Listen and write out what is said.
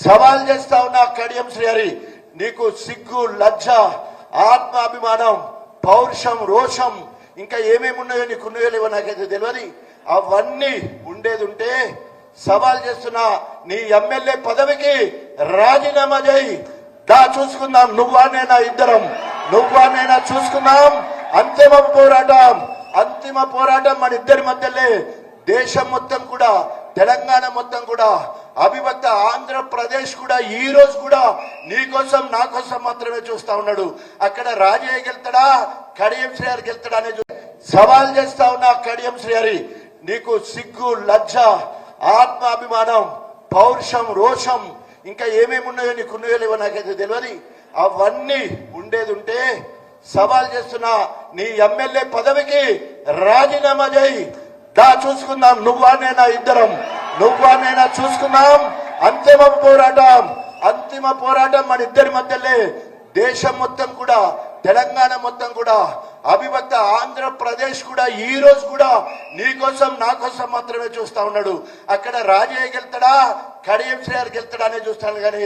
సవాల్ చేస్తా ఉన్నా కడియం శ్రీహరి నీకు సిగ్గు లజ్జ ఆత్మాభిమానం పౌరుషం రోషం ఇంకా ఏమేమి ఉన్నాయో నీకు ఉన్నాయో లేవో నాకైతే తెలియదు. అవన్నీ ఉండేది ఉంటే సవాల్ చేస్తున్న నీ ఎమ్మెల్యే పదవికి రాజీనామా చేయి. దా చూసుకుందాం. నువ్వా నేనా ఇద్దరం? నువ్వా నేనా చూసుకుందాం. అంతిమ పోరాటం. అంతిమ పోరాటం మన ఇద్దరి మధ్యలే. దేశం మొత్తం కూడా తెలంగాణ మొత్తం కూడా అవిభక్త ఆంధ్రప్రదేశ్ కూడా ఈ రోజు కూడా నీకోసం నాకోసం నా కోసం మాత్రమే చూస్తా ఉన్నాడు. అక్కడ రాజయ్య గెలుతాడా? కడియం శ్రీహరికి వెళ్తాడా అనేది చూ- సవాల్ చేస్తా ఉన్నా కడియం శ్రీహరి. నీకు సిగ్గు లజ్జ ఆత్మాభిమానం పౌరుషం రోషం ఇంకా ఏమేమి ఉన్నాయో నీకు ఉన్నాయో లేవో నాకైతే తెలియదు. అవన్నీ ఉండేది ఉంటే సవాల్ చేస్తున్న నీ ఎమ్మెల్యే పదవికి రాజీనామా చేయి. దా చూసుకుందాం. నువ్వా నేనా ఇద్దరం. నువ్వా నేను చూసుకుందాం. అంతిమ పోరాటం. అంతిమ పోరాటం మన ఇద్దరి మధ్యలే. దేశం మొత్తం కూడా తెలంగాణ మొత్తం కూడా అవిభక్త ఆంధ్రప్రదేశ్ కూడా ఈ రోజు కూడా నీ కోసం నా కోసం మాత్రమే చూస్తా ఉన్నాడు. అక్కడ రాజయ్య గెలుతాడా? కడియం శ్రేయర్ గెలుతాడా అనే చూస్తాను కానీ